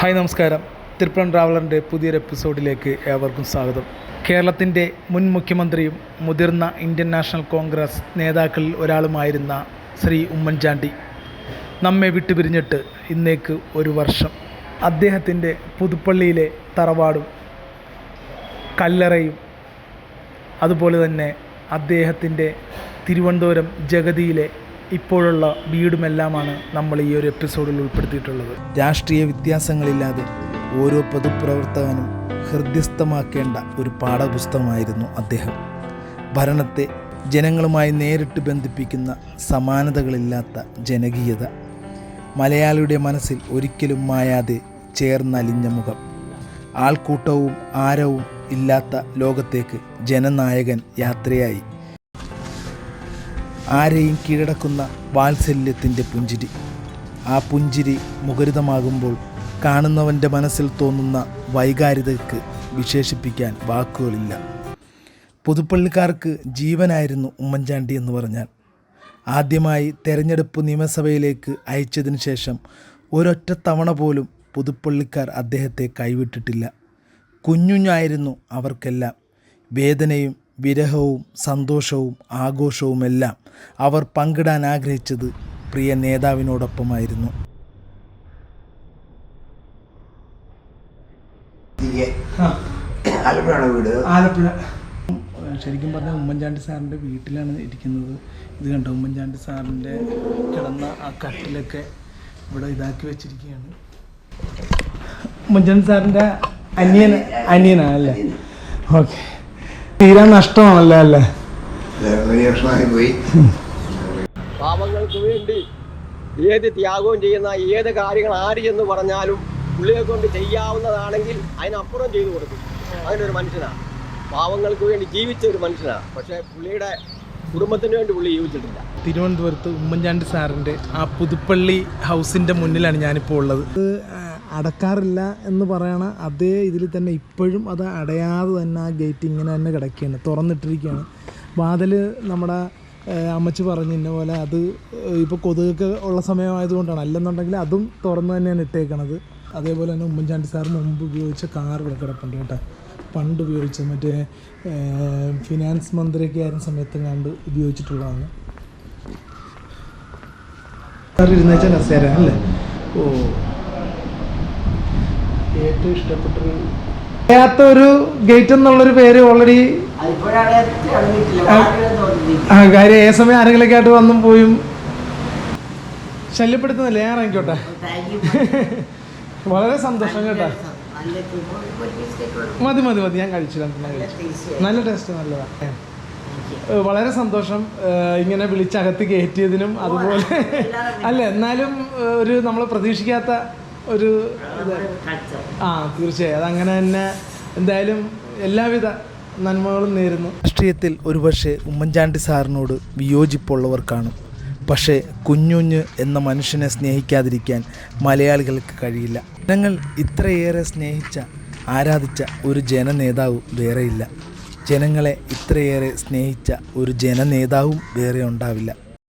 Hi നമസ്കാരം. തിരുപ്പുറം ട്രാവലറിന്റെ പുതിയൊരു എപ്പിസോഡിലേക്ക് ഏവർക്കും സ്വാഗതം. കേരളത്തിന്റെ മുൻ മുഖ്യമന്ത്രിയും മുതിർന്ന ഇന്ത്യൻ നാഷണൽ കോൺഗ്രസ് നേതാക്കളിൽ ഒരാളുമായിരുന്ന ശ്രീ ഉമ്മൻചാണ്ടി. നമ്മെ വിട്ടുപിരിഞ്ഞിട്ട് ഇന്നേക്ക് ഒരു വർഷം. അദ്ദേഹത്തിന്റെ പുതുപ്പള്ളിയിലെ തറവാടും കല്ലറയും അതുപോലെ തന്നെ അദ്ദേഹത്തിന്റെ തിരുവനന്തപുരം ജഗതിയിലെ ഇപ്പോഴുള്ള വീടുമെല്ലാമാണ് നമ്മൾ ഈ ഒരു എപ്പിസോഡിൽ ഉൾപ്പെടുത്തിയിട്ടുള്ളത്. രാഷ്ട്രീയ വ്യത്യാസങ്ങളില്ലാതെ ഓരോ പൊതുപ്രവർത്തകനും ഹൃദ്യസ്ഥമാക്കേണ്ട ഒരു പാഠപുസ്തകമായിരുന്നു അദ്ദേഹം. ഭരണത്തെ ജനങ്ങളുമായി നേരിട്ട് ബന്ധിപ്പിക്കുന്ന സമാനതകളില്ലാത്ത ജനകീയത. മലയാളിയുടെ മനസ്സിൽ ഒരിക്കലും മായാതെ ചേർന്നലിഞ്ഞ മുഖം. ആൾക്കൂട്ടവും ആരവും ഇല്ലാത്ത ലോകത്തേക്ക് ജനനായകൻ യാത്രയായി. ആരെയും കീഴടക്കുന്ന വാത്സല്യത്തിന്റെ പുഞ്ചിരി. ആ പുഞ്ചിരി മുഖരിതമാകുമ്പോൾ കാണുന്നവന്റെ മനസ്സിൽ തോന്നുന്ന വൈകാരികതയ്ക്ക് വിശേഷിപ്പിക്കാൻ വാക്കുകളില്ല. പുതുപ്പള്ളിക്കാർക്ക് ജീവനായിരുന്നു ഉമ്മൻചാണ്ടി എന്ന് പറഞ്ഞാൽ. ആദ്യമായി തെരഞ്ഞെടുപ്പ് നിയമസഭയിലേക്ക് അയച്ചതിന് ശേഷം ഒരൊറ്റ തവണ പോലും പുതുപ്പള്ളിക്കാർ അദ്ദേഹത്തെ കൈവിട്ടിട്ടില്ല. കുഞ്ഞുഞ്ഞായിരുന്നു അവർക്കെല്ലാം വേദനയും വിരഹവും സന്തോഷവും ആഘോഷവുമെല്ലാം അവർ പങ്കിടാൻ ആഗ്രഹിച്ചത് പ്രിയ നേതാവിനോടൊപ്പമായിരുന്നു. ആലപ്പുഴയാണ് വീട്? ആലപ്പുഴ. ശരിക്കും പറഞ്ഞാൽ ഉമ്മൻചാണ്ടി സാറിന്റെ വീട്ടിലാണ് ഇരിക്കുന്നത്. ഇത് കണ്ടോ ഉമ്മൻചാണ്ടി സാറിന്റെ കിടന്ന ആ കട്ടിലൊക്കെ ഇവിടെ ഇതാക്കി വെച്ചിരിക്കുകയാണ്. ഉമ്മൻചാണ്ടി സാറിന്റെ അനിയൻ അനിയനാണല്ലേ ഓക്കെ. തീരാ നഷ്ടമാണല്ലേ അല്ലേ? പാപങ്ങൾക്ക് പോയി. പാവങ്ങൾക്ക് വേണ്ടി ഏത് ത്യാഗവും ചെയ്യുന്ന ഏത് കാര്യങ്ങൾ ആര് എന്ന് പറഞ്ഞാലും പുള്ളിയെ കൊണ്ട് ചെയ്യാവുന്നതാണെങ്കിൽ അതിനപ്പുറം ചെയ്തു കൊടുക്കും. അതിനൊരു മനുഷ്യനാ പാവങ്ങൾക്ക് വേണ്ടി ജീവിച്ച ഒരു മനുഷ്യനാ പക്ഷേ പുള്ളിയുടെ കുടുംബത്തിന് വേണ്ടി പുള്ളി ജീവിച്ചിട്ടില്ല. തിരുവനന്തപുരത്ത് ഉമ്മൻചാണ്ടി സാറിന്റെ ആ പുതുപ്പള്ളി ഹൗസിന്റെ മുന്നിലാണ് ഞാനിപ്പോൾ ഉള്ളത്. അടക്കാറില്ല എന്ന് പറയണ അതേ ഇതിൽ തന്നെ ഇപ്പോഴും അത് അടയാതെ തന്നെ ആ ഗേറ്റ് ഇങ്ങനെ തന്നെ കിടക്കുകയാണ് തുറന്നിട്ടിരിക്കുകയാണ്. വാതിൽ നമ്മുടെ അമ്മച്ചി പറഞ്ഞു ഇന്ന പോലെ അത് ഇപ്പോൾ കൊതുകൊക്കെ ഉള്ള സമയമായതുകൊണ്ടാണ്. അല്ലെന്നുണ്ടെങ്കിൽ അതും തുറന്ന് തന്നെയാണ് ഇട്ടേക്കണത്. അതേപോലെ തന്നെ ഉമ്മൻചാണ്ടി സാർ മുമ്പ് ഉപയോഗിച്ച കാറുകൾ കിടപ്പുണ്ട് കേട്ടോ. പണ്ട് ഉപയോഗിച്ച മറ്റേ ഫിനാൻസ് മന്ത്രിയൊക്കെ ആയിരുന്ന സമയത്ത് കണ്ട് ഉപയോഗിച്ചിട്ടുള്ളതാണ്. സാർ ഇരുന്നേച്ച കസേര അല്ലേ ഓ. ഏറ്റവും ഇഷ്ടപ്പെട്ടൊരു അറിയാത്ത ഒരു ഗേറ്റ് എന്നുള്ളൊരു പേര് ഓൾറെഡി കാര്യം ഏ സമയം ആരെങ്കിലൊക്കെ ആയിട്ട് വന്നും പോയും. ശല്യപ്പെടുത്തുന്നില്ല? ഞാൻ ഇറങ്ങിക്കോട്ടെ. വളരെ സന്തോഷം കേട്ടോ. മതി മതി മതി. ഞാൻ കഴിച്ചു. നല്ല ടേസ്റ്റ് നല്ലതാണ് വളരെ സന്തോഷം ഇങ്ങനെ വിളിച്ചകത്ത് കയറ്റിയതിനും അതുപോലെ. അല്ല എന്നാലും ഒരു നമ്മൾ പ്രതീക്ഷിക്കാത്ത ഒരു ആ തീർച്ചയായും. അതങ്ങനെ തന്നെ എന്തായാലും എല്ലാവിധ നന്മകളും നേരുന്നു. രാഷ്ട്രീയത്തിൽ ഒരുപക്ഷെ ഉമ്മൻചാണ്ടി സാറിനോട് വിയോജിപ്പുള്ളവർ കാണും പക്ഷേ കുഞ്ഞുഞ്ഞ് എന്ന മനുഷ്യനെ സ്നേഹിക്കാതിരിക്കാൻ മലയാളികൾക്ക് കഴിയില്ല. ഞങ്ങൾ ഇത്രയേറെ സ്നേഹിച്ച ആരാധിച്ച ഒരു ജനനേതാവ് വേറെയില്ല. ജനങ്ങളെ ഇത്രയേറെ സ്നേഹിച്ച ഒരു ജനനേതാവും വേറെ ഉണ്ടാവില്ല.